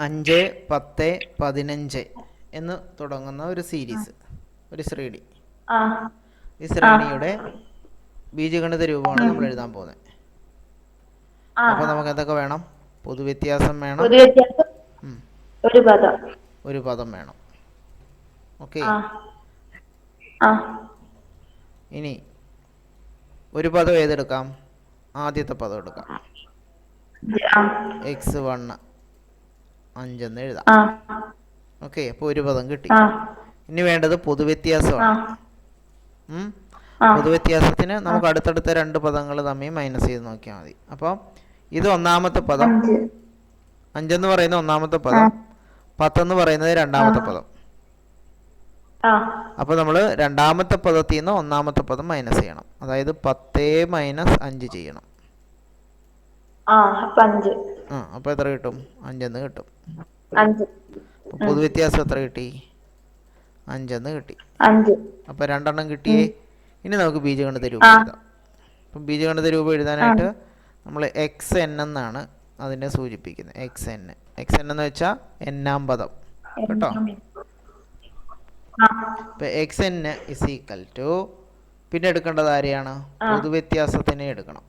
അഞ്ച് പത്ത് പതിനഞ്ച് എന്ന് തുടങ്ങുന്ന ഒരു സീരീസ് ഒരു ശ്രേണി ഈ ശ്രേണിയുടെ ബീജഗണിത രൂപമാണ് നമ്മൾ എഴുതാൻ പോകുന്നത്. അപ്പൊ നമുക്ക് എന്തൊക്കെ വേണം? പൊതുവ്യത്യാസം വേണം. ഒരു പദം. ഒരു പദം വേണം. ഓക്കെ? ഇനി ഒരു പദം ഏതെടുക്കാം? ആദ്യത്തെ പദം എടുക്കാം. എക്സ് വണ്ണ് അഞ്ചെന്ന് എഴുതാം. ഓക്കെ അപ്പോൾ ഒരു പദം കിട്ടി. ഇനി വേണ്ടത് പൊതുവ്യത്യാസമാണ്. പൊതുവ്യത്യാസത്തിന് നമുക്ക് അടുത്തടുത്ത രണ്ട് പദങ്ങൾ തമ്മിൽ മൈനസ് ചെയ്ത് നോക്കിയാൽ മതി. അപ്പോൾ ഇത് ഒന്നാമത്തെ പദം. അഞ്ച്. അഞ്ചെന്ന് പറയുന്ന ഒന്നാമത്തെ പദം. പത്തെന്ന് പറയുന്നത് രണ്ടാമത്തെ പദം. അപ്പൊ അപ്പോൾ നമ്മൾ രണ്ടാമത്തെ പദത്തിൽ നിന്ന് ഒന്നാമത്തെ പദം മൈനസ് ചെയ്യണം. അതായത് പത്തേ മൈനസ് അഞ്ച് ചെയ്യണം. ആ അപ്പൊ എത്ര കിട്ടും? അഞ്ചെന്ന് കിട്ടും. പൊതുവ്യത്യാസം എത്ര കിട്ടി? അഞ്ചെന്ന് കിട്ടി. അപ്പോൾ രണ്ടെണ്ണം കിട്ടിയേ ഇനി നമുക്ക് ബീജഗണിത രൂപം. എഴുതാം. അപ്പം ബീജഗണിത രൂപം എഴുതാനായിട്ട് നമ്മൾ എക്സ് എൻ എന്നാണ് അതിനെ സൂചിപ്പിക്കുന്നത്. എക്സ് എൻ എക്സ് എൻ എന്ന് വെച്ചാൽ എന്നാം പദം. കേട്ടോ ഇപ്പം X N is equal to പിന്നെ എടുക്കേണ്ടത് ആരെയാണ്? പൊതുവ്യത്യാസത്തിനെ എടുക്കണം.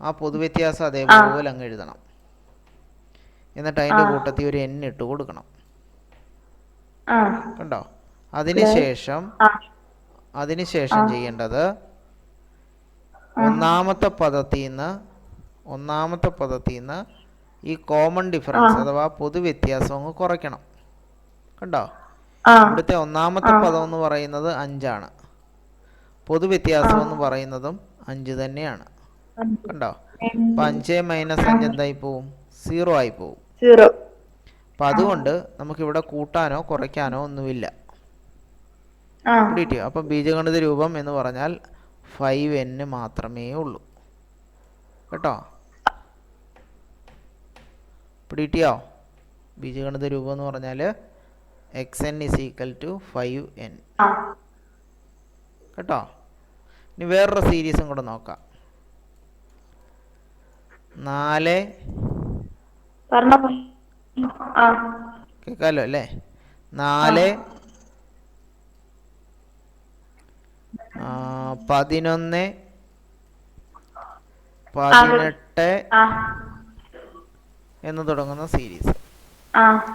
ആ പൊതുവ്യത്യാസം അതേപോലെ അങ്ങ് എഴുതണം. എന്നിട്ട് അതിന്റെ കൂട്ടത്തിൽ ഒരു എൻ ഇട്ട് കൊടുക്കണം. കണ്ടോ? അതിനുശേഷം അതിനുശേഷം ചെയ്യേണ്ടത് ഒന്നാമത്തെ പദത്തിൽ നിന്ന് ഒന്നാമത്തെ പദത്തിൽ നിന്ന് ഈ കോമൺ ഡിഫറൻസ് അഥവാ പൊതുവ്യത്യാസം അങ്ങ് കുറയ്ക്കണം. കണ്ടോ? ഇവിടുത്തെ ഒന്നാമത്തെ പദം എന്ന് പറയുന്നത് അഞ്ചാണ്. പൊതുവ്യത്യാസം എന്ന് പറയുന്നതും അഞ്ച് തന്നെയാണ്. കണ്ടോ? അപ്പം അഞ്ച് മൈനസ് അഞ്ച് എന്തായി പോവും? സീറോ ആയി പോവും. സീറോ. അപ്പൊ അതുകൊണ്ട് നമുക്ക് ഇവിടെ കൂട്ടാനോ കുറയ്ക്കാനോ ഒന്നുമില്ല. ആ. അപ്പൊ ബീജഗണിത രൂപം എന്ന് പറഞ്ഞാൽ ഫൈവ് എൻ മാത്രമേ ഉള്ളൂ. കേട്ടോ? പിടികിട്ടിയോ ബീജഗണിത രൂപം എന്ന് പറഞ്ഞാൽ X N is equal to five N കേട്ടോ? ഇനി വേറൊരു സീരീസും കൂടെ നോക്കാം. നാല്. കേക്കാലോ അല്ലേ? നാല്. പതിനൊന്ന്. പതിനെട്ട്. എന്ന് തുടങ്ങുന്ന സീരീസ്.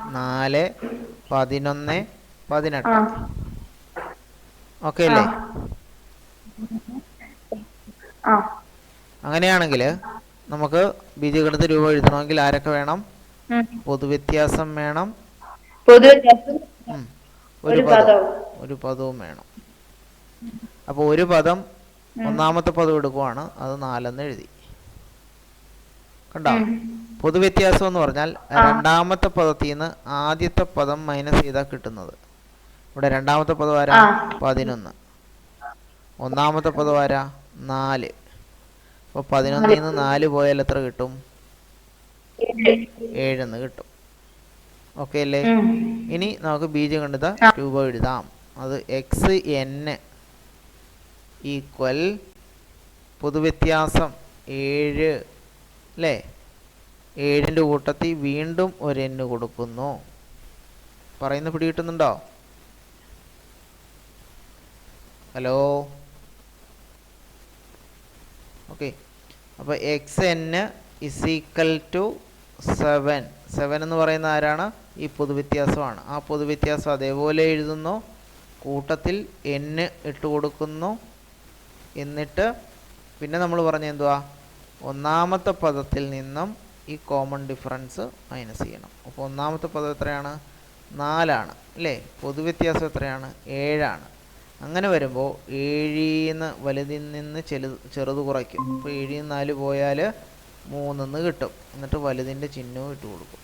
നാല് പതിനൊന്ന് പതിനെട്ട്. ഓക്കെ അല്ലേ? അങ്ങനെയാണെങ്കിൽ നമുക്ക് ബീജഗണിത രൂപം എഴുതണമെങ്കിൽ ആരൊക്കെ വേണം? പൊതുവ്യത്യാസം വേണം. ഒരു പദം. പദവും. ഒരു പദവും വേണം. അപ്പോൾ ഒരു പദം ഒന്നാമത്തെ പദം എടുക്കുവാണ്. അത് നാലെന്ന് എഴുതി. കണ്ടോ? പൊതുവ്യത്യാസം എന്ന് പറഞ്ഞാൽ രണ്ടാമത്തെ പദത്തിൽ നിന്ന് ആദ്യത്തെ പദം മൈനസ് ചെയ്താൽ കിട്ടുന്നത്. ഇവിടെ രണ്ടാമത്തെ പദം ആരാ. പതിനൊന്ന്. ഒന്നാമത്തെ പദം ആരാ? നാല്. അപ്പോൾ പതിനൊന്നിൽ നിന്ന് നാല് പോയാൽ എത്ര കിട്ടും? ഏഴെന്ന് കിട്ടും. ഓക്കെ അല്ലേ? ഇനി നമുക്ക് ബീജം ബീജഗണിത രൂപം എഴുതാം. അത് എക്സ് എൻ ഈക്വൽ പൊതുവ്യത്യാസം ഏഴ് അല്ലേ? ഏഴിന്റെ കൂട്ടത്തിൽ വീണ്ടും ഒരു എൻ കൊടുക്കുന്നു. പറയുന്ന പിടി കിട്ടുന്നുണ്ടോ? ഹലോ ഓക്കെ അപ്പോൾ x n is equal to seven seven എന്ന് പറയുന്ന ആരാണ്? ഈ പൊതുവ്യത്യാസമാണ്. ആ പൊതുവ്യത്യാസം അതേപോലെ എഴുതുന്നു. കൂട്ടത്തിൽ എൻ ഇട്ട് കൊടുക്കുന്നു. എന്നിട്ട് പിന്നെ നമ്മൾ പറഞ്ഞ എന്തുവാ? ഒന്നാമത്തെ പദത്തിൽ നിന്നും ഈ കോമൺ ഡിഫറൻസ് മൈനസ് ചെയ്യണം. അപ്പോൾ ഒന്നാമത്തെ പദം എത്രയാണ്? നാലാണ്. അല്ലേ? പൊതുവ്യത്യാസം എത്രയാണ്? ഏഴാണ്. അങ്ങനെ വരുമ്പോൾ ഏഴീന്ന് വലുതിൽ നിന്ന് ചെലു ചെറുത് കുറയ്ക്കും. അപ്പോൾ ഏഴിൽ നാല് പോയാൽ മൂന്നെന്ന് കിട്ടും. എന്നിട്ട് വലുതിന്റെ ചിഹ്നവും ഇട്ട് കൊടുക്കും.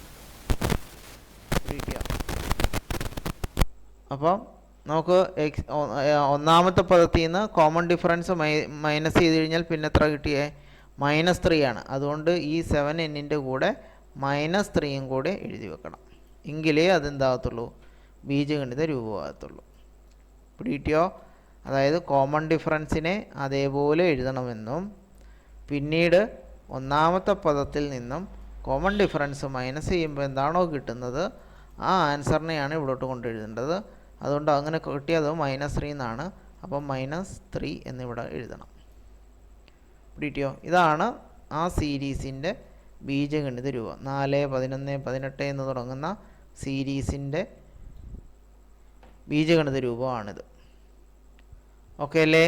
അപ്പം നമുക്ക് എക്സ് ഒന്നാമത്തെ പദത്തിൽ നിന്ന് കോമൺ ഡിഫറൻസ് മൈനസ് ചെയ്ത് കഴിഞ്ഞാൽ പിന്നെ എത്ര കിട്ടിയേ? മൈനസ് ത്രീ ആണ്. അതുകൊണ്ട് ഈ സെവൻ എന്നിന്റെ കൂടെ മൈനസ് ത്രീയും കൂടെ എഴുതി വെക്കണം. എങ്കിലേ അതെന്താകത്തുള്ളൂ? ബീജഗണിത രൂപമാകത്തുള്ളൂ. പിടികിട്ടിയോ? അതായത് കോമൺ ഡിഫറൻസിനെ അതേപോലെ എഴുതണമെന്നും പിന്നീട് ഒന്നാമത്തെ പദത്തിൽ നിന്നും കോമൺ ഡിഫറൻസ് മൈനസ് ചെയ്യുമ്പോൾ എന്താണോ കിട്ടുന്നത് ആ ആൻസറിനെയാണ് ഇവിടോട്ട് കൊണ്ട് എഴുതേണ്ടത്. അതുകൊണ്ട് അങ്ങനെ കിട്ടിയത് മൈനസ് ത്രീ എന്നാണ്. അപ്പം മൈനസ് ത്രീ എന്നിവിടെ എഴുതണം. പിടിയോ ഇതാണ് ആ സീരീസിന്റെ ബീജഗണിത രൂപം. നാല് പതിനൊന്ന് പതിനെട്ട് എന്ന് തുടങ്ങുന്ന സീരീസിന്റെ ബീജഗണിത രൂപമാണിത് ഓക്കെ അല്ലേ?